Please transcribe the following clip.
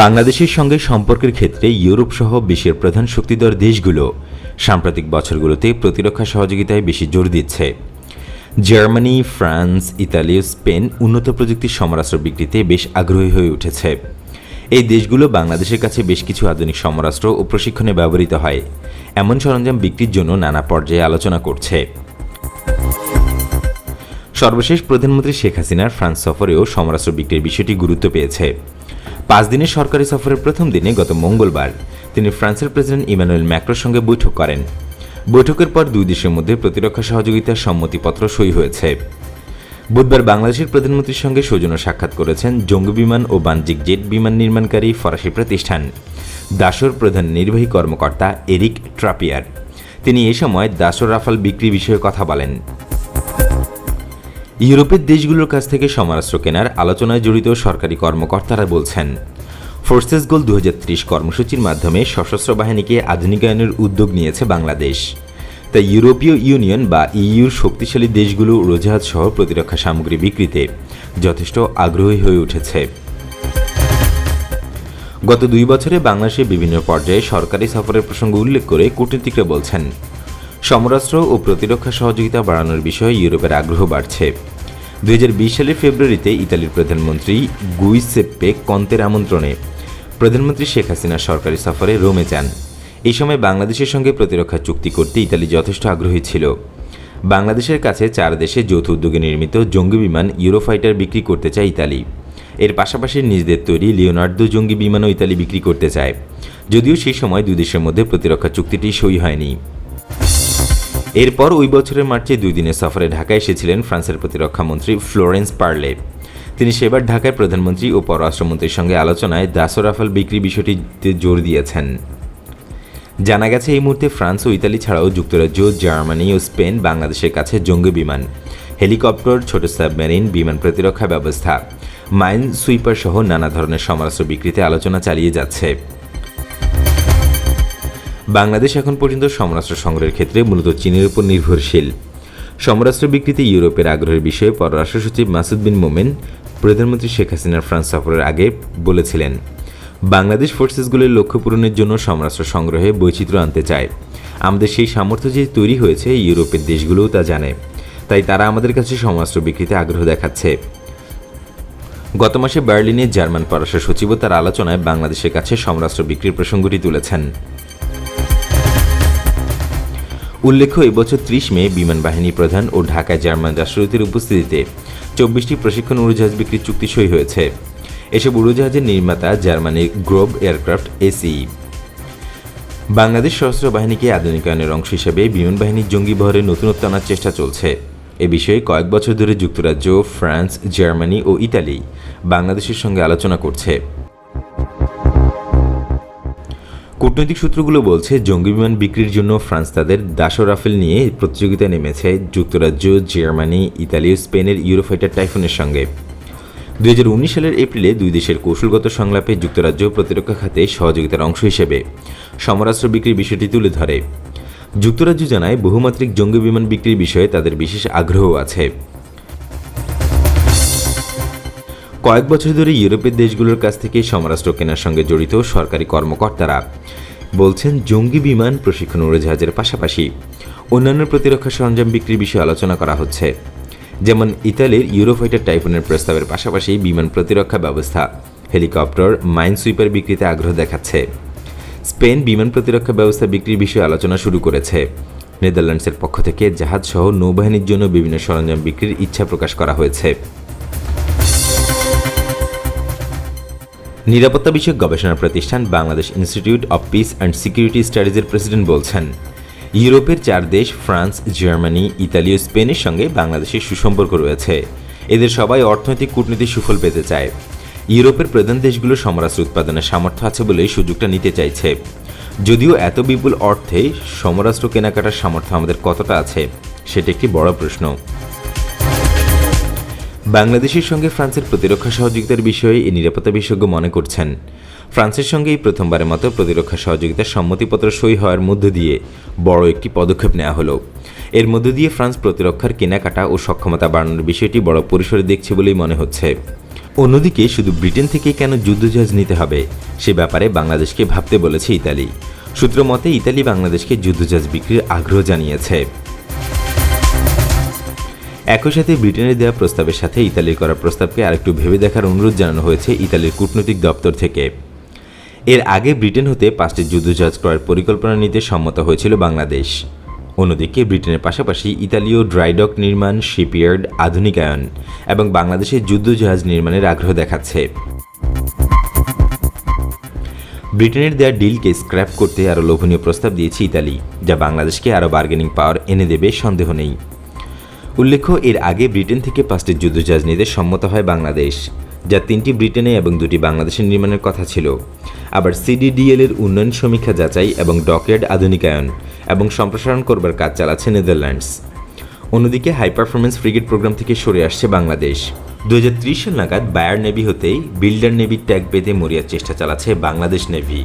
বাংলাদেশের সঙ্গে সম্পর্কের ক্ষেত্রে ইউরোপ সহ বিশ্বের প্রধান শক্তিধর দেশগুলো সাম্প্রতিক বছরগুলোতে প্রতিরক্ষা সহযোগিতায় বেশি জোর দিচ্ছে। জার্মানি, ফ্রান্স, ইতালি, স্পেন উন্নত প্রযুক্তির সমরাস্ত্র বিক্রিতে বেশ আগ্রহী হয়ে উঠেছে। এই দেশগুলো বাংলাদেশের কাছে বেশ কিছু আধুনিক সমরাস্ত্র ও প্রশিক্ষণে ব্যবহৃত হয়। এমন সরঞ্জাম বিক্রির জন্য নানা পর্যায়ে আলোচনা করছে। সর্বশেষ প্রধানমন্ত্রী শেখ হাসিনার ফ্রান্স সফরেও সমরাস্ত্র বিক্রির বিষয়টি গুরুত্ব পেয়েছে। পাঁচ দিনের সরকারি সফরের প্রথম দিনে গত মঙ্গলবার তিনি ফ্রান্সের প্রেসিডেন্ট ইমানুয়েল ম্যাক্রোর সঙ্গে বৈঠক করেন। বৈঠকের পর দুই দেশের মধ্যে প্রতিরক্ষা সহযোগিতার সম্মতিপত্র সই হয়েছে। বুধবার বাংলাদেশের প্রধানমন্ত্রীর সঙ্গে সৌজন্য সাক্ষাৎ করেছেন জঙ্গি বিমান ও বাণিজ্যিক জেট বিমান নির্মাণকারী ফরাসি প্রতিষ্ঠান। দাসর প্রধান নির্বাহী কর্মকর্তা এরিক ট্রাপিয়ার। তিনি এ সময় দাসর রাফাল বিক্রি বিষয়ে কথা বলেন। ইউরোপের দেশগুলোর কাছ থেকে সমরাস্ত্র কেনার আলোচনায় জড়িত সরকারি কর্মকর্তারা বলছেন, ফোর্সেস গোল দু হাজার ত্রিশ কর্মসূচির মাধ্যমে সশস্ত্র বাহিনীকে আধুনিকায়নের উদ্যোগ নিয়েছে বাংলাদেশ। তাই ইউরোপীয় ইউনিয়ন বা ইইউর শক্তিশালী দেশগুলো উড়োজাহাজ সহ প্রতিরক্ষা সামগ্রী বিক্রিতে যথেষ্ট আগ্রহী হয়ে উঠেছে। গত দুই বছরে বাংলাদেশের বিভিন্ন পর্যায়ে সরকারি সফরের প্রসঙ্গ উল্লেখ করে কূটনীতিকরা বলছেন সমরাস্ত্র ও প্রতিরক্ষা সহযোগিতা বাড়ানোর বিষয়ে ইউরোপের আগ্রহ বাড়ছে। দু হাজার বিশ সালের ফেব্রুয়ারিতে ইতালির প্রধানমন্ত্রী গুইসেপ্পে কন্তের আমন্ত্রণে প্রধানমন্ত্রী শেখ হাসিনার সরকারি সফরে রোমে যান। এই সময় বাংলাদেশের সঙ্গে প্রতিরক্ষা চুক্তি করতে ইতালি যথেষ্ট আগ্রহী ছিল। বাংলাদেশের কাছে চার দেশে যৌথ উদ্যোগে নির্মিত জঙ্গি বিমান ইউরোফাইটার বিক্রি করতে চায় ইতালি। এর পাশাপাশি নিজেদের তৈরি লিওনার্দো জঙ্গি বিমানও ইতালি বিক্রি করতে চায়। যদিও সেই সময় দুই দেশের মধ্যে প্রতিরক্ষা চুক্তিটি সই হয়নি। এরপর ওই বছরের মার্চে দুই দিনের সফরে ঢাকায় এসেছিলেন ফ্রান্সের প্রতিরক্ষামন্ত্রী ফ্লোরেন্স পার্লে। তিনি সেবার ঢাকায় প্রধানমন্ত্রী ও পররাষ্ট্রমন্ত্রীর সঙ্গে আলোচনায় দাসো রাফাল বিক্রি বিষয়টিতে জোর দিয়েছেন। জানা গেছে, এই মুহূর্তে ফ্রান্স ও ইতালি ছাড়াও যুক্তরাজ্য, জার্মানি ও স্পেন বাংলাদেশের কাছে জঙ্গি বিমান, হেলিকপ্টার, ছোট সাবমেরিন, বিমান প্রতিরক্ষা ব্যবস্থা, মাইন সুইপার সহ নানা ধরনের সমরাস্ত্র বিক্রিতে আলোচনা চালিয়ে যাচ্ছে। বাংলাদেশ এখন পর্যন্ত সমরাস্ত্র সংগ্রহের ক্ষেত্রে মূলত চীনের উপর নির্ভরশীল। সমরাস্ত্র বিক্রিতে ইউরোপের আগ্রহের বিষয়ে পররাষ্ট্র সচিব মাসুদ বিন মোমেন প্রধানমন্ত্রী শেখ হাসিনার ফ্রান্স সফরের আগে বলেছিলেন, বাংলাদেশ ফোর্সেসগুলির লক্ষ্য পূরণের জন্য সমরাস্ত্র সংগ্রহে বৈচিত্র্য আনতে চায়। আমাদের সেই সামর্থ্য যে তৈরি হয়েছে ইউরোপের দেশগুলোও তা জানে। তাই তারা আমাদের কাছে সমরাস্ত্র বিক্রিতে আগ্রহ দেখাচ্ছে। গত মাসে বার্লিনে জার্মান পররাষ্ট্র সচিবও তার আলোচনায় বাংলাদেশের কাছে সমরাস্ত্র বিক্রির প্রসঙ্গটি তুলেছেন। উল্লেখ্য এবছর ত্রিশ মে বিমান বাহিনী প্রধান ও ঢাকায় জার্মান রাষ্ট্রদূতের উপস্থিতিতে চব্বিশটি প্রশিক্ষণ উড়োজাহাজ বিক্রির চুক্তি সই হয়েছে। এসব উড়োজাহাজের নির্মাতা জার্মানির গ্রোব এয়ারক্রাফট, এসি। বাংলাদেশ সশস্ত্র বাহিনীকে আধুনিকায়নের অংশ হিসেবে বিমান বাহিনীর জঙ্গি বহরের নতুনত্ব আনার চেষ্টা চলছে। এ বিষয়ে কয়েক বছর ধরে যুক্তরাজ্য, ফ্রান্স, জার্মানি ও ইতালি বাংলাদেশের সঙ্গে আলোচনা করছে। কূটনৈতিক সূত্রগুলো বলছে, জঙ্গি বিমান বিক্রির জন্য ফ্রান্স তাদের দাসো রাফেল নিয়ে প্রতিযোগিতায় নেমেছে যুক্তরাজ্য, জার্মানি, ইতালি ও স্পেনের ইউরোফাইটার টাইফুনের সঙ্গে। দু হাজার উনিশ সালের এপ্রিলে দুই দেশের কৌশলগত সংলাপে যুক্তরাজ্য প্রতিরক্ষা খাতে সহযোগিতার অংশ হিসেবে সমরাস্ত্র বিক্রির বিষয়টি তুলে ধরে। যুক্তরাজ্য জানায়, বহুমাত্রিক জঙ্গি বিমান বিক্রির বিষয়ে তাদের বিশেষ আগ্রহ আছে। কয়েক বছর ধরে ইউরোপের দেশগুলোর কাছ থেকে সমরাস্ত্র কেনার সঙ্গে জড়িত সরকারি কর্মকর্তারা বলছেন, জঙ্গি বিমান প্রশিক্ষণ উড়োজাহাজের পাশাপাশি অন্যান্য প্রতিরক্ষা সরঞ্জাম বিক্রির বিষয়ে আলোচনা করা হচ্ছে। যেমন ইতালির ইউরোফাইটার টাইফুনের প্রস্তাবের পাশাপাশি বিমান প্রতিরক্ষা ব্যবস্থা হেলিকপ্টার, মাইন সুইপার বিক্রিতে আগ্রহ দেখাচ্ছে। স্পেন বিমান প্রতিরক্ষা ব্যবস্থা বিক্রির বিষয়ে আলোচনা শুরু করেছে। নেদারল্যান্ডসের পক্ষ থেকে জাহাজ সহ নৌবাহিনীর জন্য বিভিন্ন সরঞ্জাম বিক্রির ইচ্ছা প্রকাশ করা হয়েছে। নিরাপত্তা বিষয়ক গবেষণা প্রতিষ্ঠান Bangladesh institute of peace and security স্টাডিজের president বলছেন, ইউরোপের চার দেশ, ফ্রান্স, জার্মানি, ইতালি ও স্পেনের সঙ্গে বাংলাদেশের সুসম্পর্ক রয়েছে। এদের সবাই অর্থনৈতিক কূটনীতির সুফল পেতে চায়। ইউরোপের প্রধান দেশগুলো সমরাস্ত্র উৎপাদনের সামর্থ্য আছে বলে সুযোগটা নিতে চাইছে। যদিও এত বিপুল অর্থে সমরাস্ত্র কেনাকাটার সামর্থ্য আমাদের কতটা আছে, সেটা একটি বড় প্রশ্ন। বাংলাদেশের সঙ্গে ফ্রান্সের প্রতিরক্ষা সহযোগিতার বিষয়ে এই নিরাপত্তা বিশেষজ্ঞ মনে করছেন। ফ্রান্সের সঙ্গে এই প্রথমবারের মতো প্রতিরক্ষা সহযোগিতার সম্মতিপত্র সই হওয়ার মধ্য দিয়ে বড় একটি পদক্ষেপ নেওয়া হলো। এর মধ্য দিয়ে ফ্রান্স প্রতিরক্ষার কেনাকাটা ও সক্ষমতা বাড়ানোর বিষয়টি বড় পরিসরে দেখছে বলেই মনে হচ্ছে। অন্যদিকে শুধু ব্রিটেন থেকে কেন যুদ্ধজাহাজ নিতে হবে, সে ব্যাপারে বাংলাদেশকে ভাবতে বলেছে ইতালি। সূত্র মতে, ইতালি বাংলাদেশকে যুদ্ধজাহাজ বিক্রির আগ্রহ জানিয়েছে। একই সাথে ব্রিটেনের দেওয়া প্রস্তাবের সাথে ইতালির করা প্রস্তাবকে আরেকটু ভেবে দেখার অনুরোধ জানানো হয়েছে ইতালির কূটনৈতিক দপ্তর থেকে। এর আগে ব্রিটেন হতে পাঁচটি যুদ্ধজাহাজ ক্রয়ের পরিকল্পনা নিতে সম্মত হয়েছিল বাংলাদেশ। অন্যদিকে ব্রিটেনের পাশাপাশি ইতালীয় ড্রাইডক নির্মাণ, শিপইয়ার্ড, আধুনিকায়ন এবং বাংলাদেশে যুদ্ধজাহাজ নির্মাণের আগ্রহ দেখাচ্ছে। ব্রিটেনের দেয়া ডিলকে স্ক্র্যাপ করতে আরও লোভনীয় প্রস্তাব দিয়েছে ইতালি, যা বাংলাদেশকে আরও বার্গেনিং পাওয়ার এনে দেবে সন্দেহ নেই। উল্লেখ্য, এর আগে ব্রিটেন থেকে পাঁচটি যুদ্ধজাহাজ নিতে সম্মত হয় বাংলাদেশ, যা তিনটি ব্রিটেনে এবং দুটি বাংলাদেশের নির্মাণের কথা ছিল। আবার সিডিডিএল এর উন্নয়ন সমীক্ষা যাচাই এবং ডকইয়ার্ড আধুনিকায়ন এবং সম্প্রসারণ করবার কাজ চালাচ্ছে নেদারল্যান্ডস। অন্যদিকে হাই পারফরমেন্স ফ্রিগেট প্রোগ্রাম থেকে সরে আসছে বাংলাদেশ। দু হাজার ত্রিশ সাল নাগাদ বায়ার নেভি হতেই বিল্ডার নেভির ট্যাগ পেতে মরিয়ার চেষ্টা চালাচ্ছে বাংলাদেশ নেভি।